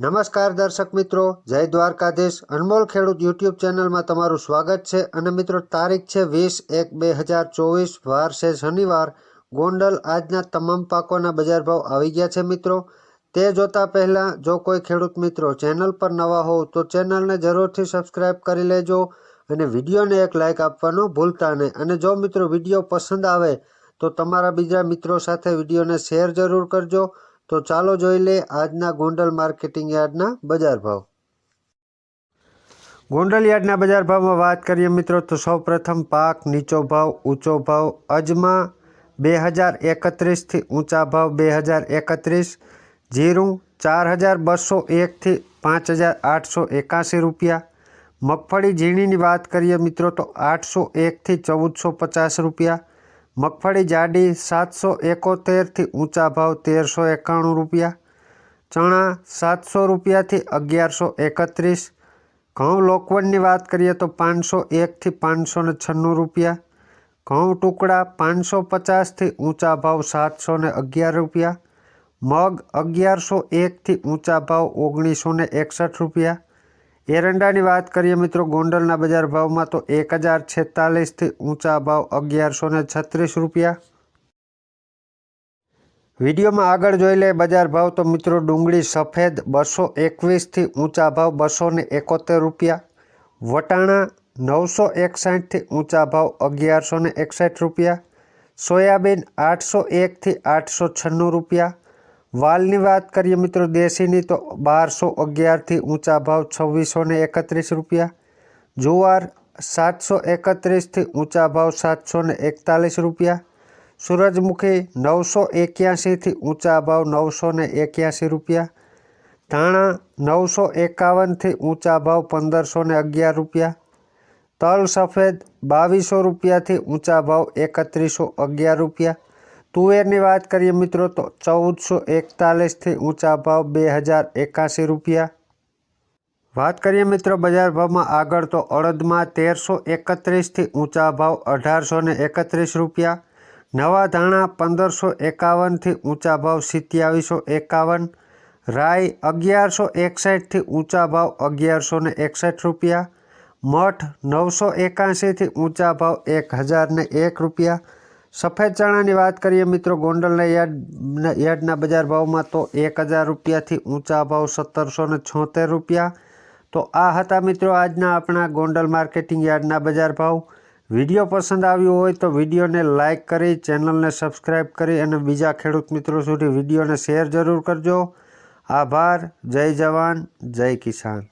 નમસ્કાર દર્શક મિત્રો, જય દ્વારકાધીશ. અનમોલ ખેડૂત યુટ્યુબ ચેનલમાં તમારું સ્વાગત છે અને મિત્રો, તારીખ છે વીસ એક બે હજાર ચોવીસ, વાર છે શનિવાર. ગોંડલ આજના તમામ પાકોના બજાર ભાવ આવી ગયા છે મિત્રો. તે જોતા પહેલાં જો કોઈ ખેડૂત મિત્રો ચેનલ પર નવા હોવ તો ચેનલને જરૂરથી સબસ્ક્રાઇબ કરી લેજો અને વિડીયોને એક લાઇક આપવાનું ભૂલતા નહીં. અને જો મિત્રો વીડિયો પસંદ આવે તો તમારા બીજા મિત્રો સાથે વિડીયોને શેર જરૂર કરજો. તો ચાલો જોઈ લે આજના ગોંડલ માર્કેટિંગ યાર્ડના બજાર ભાવ. ગોંડલ યાર્ડના બજાર ભાવમાં વાત કરીએ મિત્રો તો સૌપ્રથમ પાક નીચો ભાવ, ઊંચો ભાવ, અજમા બે હજાર એકત્રીસથી ઊંચા ભાવ બે હજાર એકત્રીસ, જીરું ચાર હજાર બસો એકથી પાંચ હજાર આઠસો એકાસી રૂપિયા, મગફળી ઝીણીની વાત કરીએ મિત્રો તો આઠસો એકથી ચૌદસો પચાસ રૂપિયા મગફળી જાડી સાતસો એકોતેરથી ઊંચા ભાવ તેરસો એકાણું રૂપિયા, ચણા સાતસો રૂપિયાથી અગિયારસો એકત્રીસ, ઘઉં લોકવનની વાત કરીએ તો પાંચસો એકથી પાંચસો ને છન્નું રૂપિયા, ઘઉં ટુકડા પાંચસો પચાસથી ઊંચા ભાવ સાતસો ને અગિયાર રૂપિયા, મગ અગિયારસો એકથી ઊંચા ભાવ ઓગણીસો ને એકસઠ રૂપિયા એરંડાની વાત કરીએ મિત્રો, ગોંડલના બજાર ભાવમાં તો એક હજાર છેતાલીસથી ઊંચા ભાવ અગિયારસો ને છત્રીસ રૂપિયા. વિડીયોમાં આગળ જોઈ લે બજાર ભાવ તો મિત્રો ડુંગળી સફેદ બસો એકવીસથી ઊંચા ભાવ બસો ને એકોતેર રૂપિયા. વટાણા નવસો એકસાઠથી ઊંચા ભાવ અગિયારસો ને એકસઠ રૂપિયા. સોયાબીન આઠસો એકથી આઠસો છન્નું રૂપિયા. વાલની વાત કરીએ મિત્રો, દેશીની તો બારસો અગિયારથી ઊંચા ભાવ છવ્વીસો ને એકત્રીસ રૂપિયા. જુવાર સાતસો એકત્રીસથી ઊંચા ભાવ સાતસો ને એકતાલીસ રૂપિયા. સૂરજમુખી નવસો એક્યાસીથી ઊંચા ભાવ નવસો ને એક્યાસી રૂપિયા. ધાણા નવસો એકાવનથી ઊંચા ભાવ પંદરસો ને અગિયાર રૂપિયા. તલ સફેદ બાવીસો રૂપિયાથી ઊંચા ભાવ એકત્રીસો અગિયાર રૂપિયા. તુવેરની વાત કરીએ મિત્રો તો ચૌદસો એકતાલીસથી ઊંચા ભાવ બે હજાર એકાસી રૂપિયા. વાત કરીએ મિત્રો બજાર ભાવમાં આગળ તો અડદમાં તેરસો એકત્રીસથી ઊંચા ભાવ અઢારસો ને એકત્રીસ રૂપિયા. નવા ધાણા પંદરસો એકાવનથી ઊંચા ભાવ સિત્યાવીસો એકાવન. રાઈ અગિયારસો એકસઠથી ઊંચા ભાવ અગિયારસો ને એકસઠ રૂપિયા. મઠ નવસો એકાંશીથી ઊંચા ભાવ એક હજાર એક રૂપિયા. સફેદ ચણાની વાત કરીએ, મિત્રો, ગોંડલના યાર્ડ યાર્ડના બજાર ભાવમાં તો એક હજાર રૂપિયાથી ઊંચા ભાવ સત્તરસો ને છોતેર રૂપિયા. તો આ હતા, મિત્રો, આજના આપણા ગોંડલ માર્કેટિંગ યાર્ડના બજાર ભાવ. વીડિયો પસંદ આવ્યો હોય તો વિડીયોને લાઇક કરી, ચેનલને સબસ્ક્રાઈબ કરી અને બીજા ખેડૂત મિત્રો સુધી વિડીયોને શેર જરૂર કરજો. આભાર, જય જવાન, જય કિસાન.